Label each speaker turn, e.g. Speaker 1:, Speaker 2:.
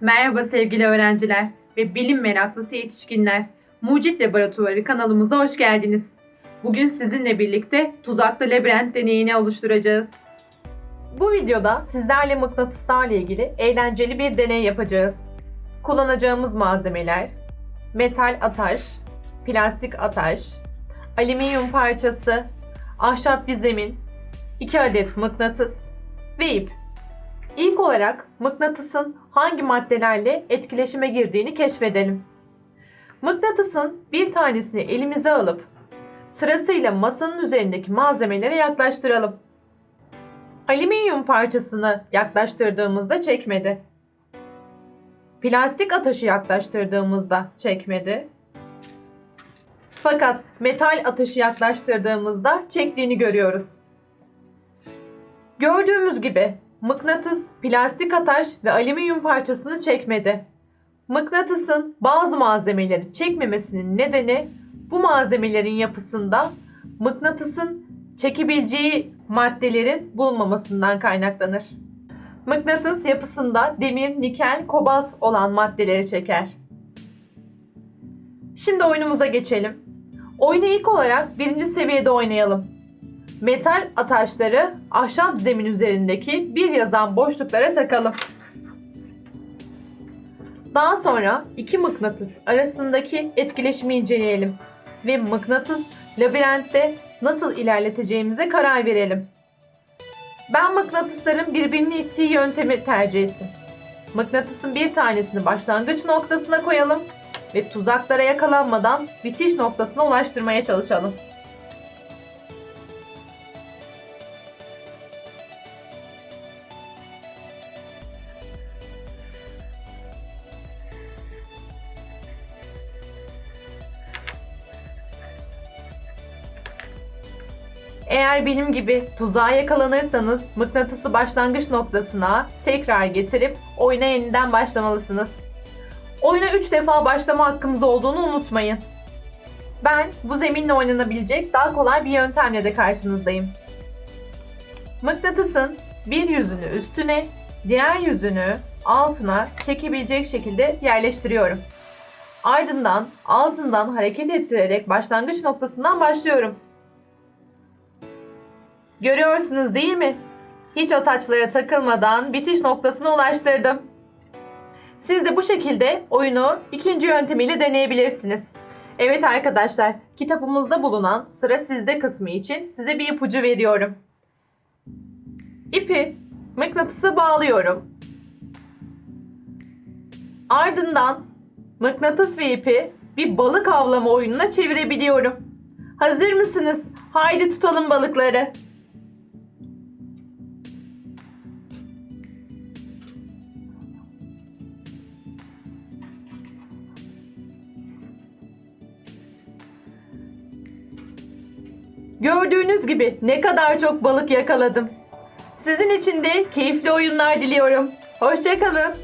Speaker 1: Merhaba sevgili öğrenciler ve bilim meraklısı yetişkinler. Mucit Laboratuvarı kanalımıza hoş geldiniz. Bugün sizinle birlikte tuzaklı labirent deneyini oluşturacağız. Bu videoda sizlerle mıknatıslarla ilgili eğlenceli bir deney yapacağız. Kullanacağımız malzemeler metal ataş, plastik ataş, alüminyum parçası, ahşap bir zemin, 2 adet mıknatıs ve ip. İlk olarak mıknatısın hangi maddelerle etkileşime girdiğini keşfedelim. Mıknatısın bir tanesini elimize alıp sırasıyla masanın üzerindeki malzemelere yaklaştıralım. Alüminyum parçasını yaklaştırdığımızda çekmedi. Plastik ataşı yaklaştırdığımızda çekmedi. Fakat metal ataşı yaklaştırdığımızda çektiğini görüyoruz. Gördüğümüz gibi mıknatıs plastik ataş ve alüminyum parçasını çekmedi. Mıknatısın bazı malzemeleri çekmemesinin nedeni bu malzemelerin yapısında mıknatısın çekebileceği maddelerin bulunmamasından kaynaklanır. Mıknatıs yapısında demir, nikel, kobalt olan maddeleri çeker. Şimdi oyunumuza geçelim. Oyunu ilk olarak birinci seviyede oynayalım. Metal ataşları ahşap zemin üzerindeki bir yazan boşluklara takalım. Daha sonra iki mıknatıs arasındaki etkileşimi inceleyelim ve mıknatıs labirentte nasıl ilerleteceğimize karar verelim. Ben mıknatısların birbirini ittiği yöntemi tercih ettim. Mıknatısın bir tanesini başlangıç noktasına koyalım ve tuzaklara yakalanmadan bitiş noktasına ulaştırmaya çalışalım. Eğer benim gibi tuzağa yakalanırsanız mıknatısı başlangıç noktasına tekrar getirip oyuna yeniden başlamalısınız. Oyuna 3 defa başlama hakkınız olduğunu unutmayın. Ben bu zeminle oynanabilecek daha kolay bir yöntemle de karşınızdayım. Mıknatısın bir yüzünü üstüne, diğer yüzünü altına çekebilecek şekilde yerleştiriyorum. Ardından altından hareket ettirerek başlangıç noktasından başlıyorum. Görüyorsunuz değil mi? Hiç o taçlara takılmadan bitiş noktasına ulaştırdım. Siz de bu şekilde oyunu ikinci yöntemiyle deneyebilirsiniz. Evet arkadaşlar, kitabımızda bulunan sıra sizde kısmı için size bir ipucu veriyorum. İpi mıknatısa bağlıyorum. Ardından mıknatıs ve ipi bir balık avlama oyununa çevirebiliyorum. Hazır mısınız? Haydi tutalım balıkları. Gördüğünüz gibi ne kadar çok balık yakaladım. Sizin için de keyifli oyunlar diliyorum. Hoşçakalın.